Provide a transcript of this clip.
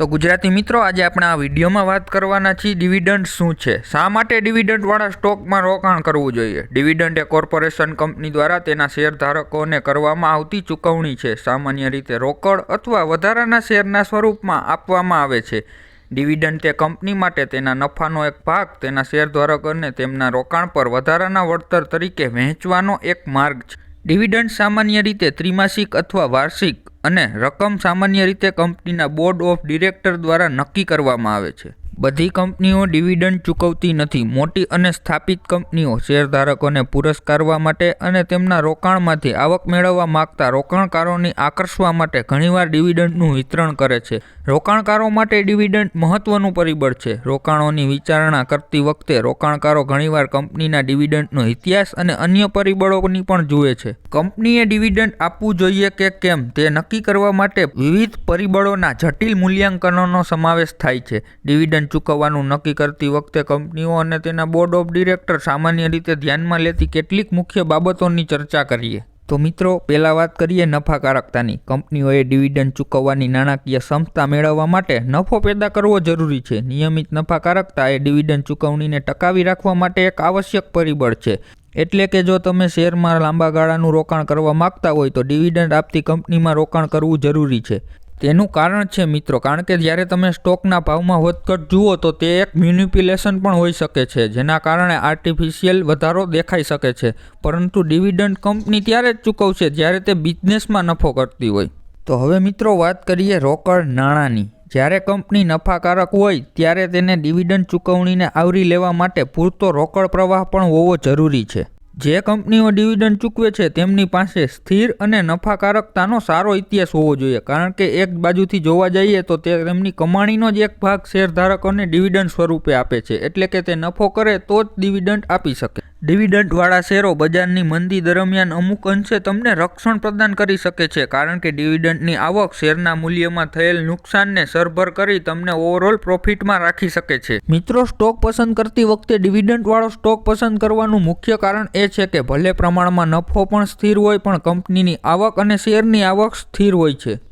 તો ગુજરાતી મિત્રો, આજે આપણે આ વિડીયોમાં વાત કરવાના છીએ ડિવિડન્ડ શું છે? શા માટે ડિવિડન્ડવાળા સ્ટોકમાં રોકાણ કરવું જોઈએ? ડિવિડન્ડ એ કોર્પોરેશન કંપની દ્વારા તેના શેરધારકોને કરવામાં આવતી ચૂકવણી છે. સામાન્ય રીતે રોકડ અથવા વધારાના શેરના સ્વરૂપમાં આપવામાં આવે છે. ડિવિડન્ડ તે કંપની માટે તેના નફાનો એક ભાગ, તેના શેરધારકોને તેમના રોકાણ પર વધારાના વળતર તરીકે વહેંચવાનો એક માર્ગ છે. ડિવિડન્ડ સામાન્ય રીતે ત્રિમાસિક અથવા વાર્ષિક અને રકમ સામાન્ય રીતે કંપનીના બોર્ડ ઓફ ડિરેક્ટર દ્વારા નક્કી કરવામાં આવે છે. બધી કંપનીઓ ડિવિડન્ડ ચૂકવતી નથી. મોટી અને સ્થાપિત કંપનીઓ શેરધારકોને પુરસ્કારવા માટે અને તેમના રોકાણમાંથી આવક મેળવવા માગતા રોકાણકારોને આકર્ષવા માટે ઘણીવાર ડિવિડન્ડનું વિતરણ કરે છે. રોકાણકારો માટે ડિવિડન્ડ મહત્વનું પરિબળ છે. રોકાણોની વિચારણા કરતી વખતે રોકાણકારો ઘણીવાર કંપનીના ડિવિડન્ડનો ઇતિહાસ અને અન્ય પરિબળોની પણ જુએ છે. કંપનીએ ડિવિડન્ડ આપવું જોઈએ કે કેમ તે નક્કી કરવા માટે વિવિધ પરિબળોના જટિલ મૂલ્યાંકનોનો સમાવેશ થાય છે. ડિવિડન્ડ ચૂકવવાનું નક્કી કરતી વખતે કંપનીઓ અને તેના બોર્ડ ઓફ ડિરેક્ટર સામાન્ય રીતે ધ્યાનમાં લેતી કેટલીક મુખ્ય બાબતોની ચર્ચા કરીએ. તો મિત્રો, પહેલાં વાત કરીએ નફાકારકતાની. કંપનીઓએ ડિવિડન્ડ ચૂકવવાની નાણાકીય ક્ષમતા મેળવવા માટે નફો પેદા કરવો જરૂરી છે. નિયમિત નફાકારકતા એ ડિવિડન્ડ ચૂકવણીને ટકાવી રાખવા માટે એક આવશ્યક પરિબળ છે. એટલે કે જો તમે શેરમાં લાંબા ગાળાનું રોકાણ કરવા માગતા હોય તો ડિવિડન્ડ આપતી કંપનીમાં રોકાણ કરવું જરૂરી છે. તેનું કારણ છે મિત્રો, કારણ કે જ્યારે તમે સ્ટોકના ભાવમાં વધઘટ જુઓ તો તે એક મ્યુનિપ્યુલેશન પણ હોઈ શકે છે, જેના કારણે આર્ટિફિશિયલ વધારો દેખાઈ શકે છે. પરંતુ ડિવિડન્ડ કંપની ત્યારે જ ચૂકવશે જ્યારે તે બિઝનેસમાં નફો કરતી હોય. તો હવે મિત્રો વાત કરીએ રોકડ નાણાંની. જ્યારે કંપની નફાકારક હોય, ત્યારે તેને ડિવિડન્ડ ચૂકવણીને આવરી લેવા માટે પૂરતો રોકડ પ્રવાહ પણ હોવો જરૂરી છે. જે કંપનીઓ ડિવિડન્ડ ચૂકવે છે તેમની પાસે સ્થિર અને નફાકારકતાનો સારો ઇતિહાસ હોવો જોઈએ. કારણ કે એક બાજુથી જોવા જઈએ તો તે તેમની કમાણીનો જ એક ભાગ શેરધારકોને ડિવિડન્ડ સ્વરૂપે આપે છે. એટલે કે તે નફો કરે તો જ ડિવિડન્ડ આપી શકે. ડિવિડન્ડવાળા શેરો બજારની મંદી દરમિયાન અમુક અંશે તમને રક્ષણ પ્રદાન કરી શકે છે, કારણ કે ડિવિડન્ટની આવક શેરના મૂલ્યમાં થયેલ નુકસાનને સરભર કરી તમને ઓવરઓલ પ્રોફિટમાં રાખી શકે છે. મિત્રો, સ્ટોક પસંદ કરતી વખતે ડિવિડન્ડવાળો સ્ટોક પસંદ કરવાનું મુખ્ય કારણ એ છે કે ભલે પ્રમાણમાં નફો પણ સ્થિર હોય, પણ કંપનીની આવક અને શેરની આવક સ્થિર હોય છે.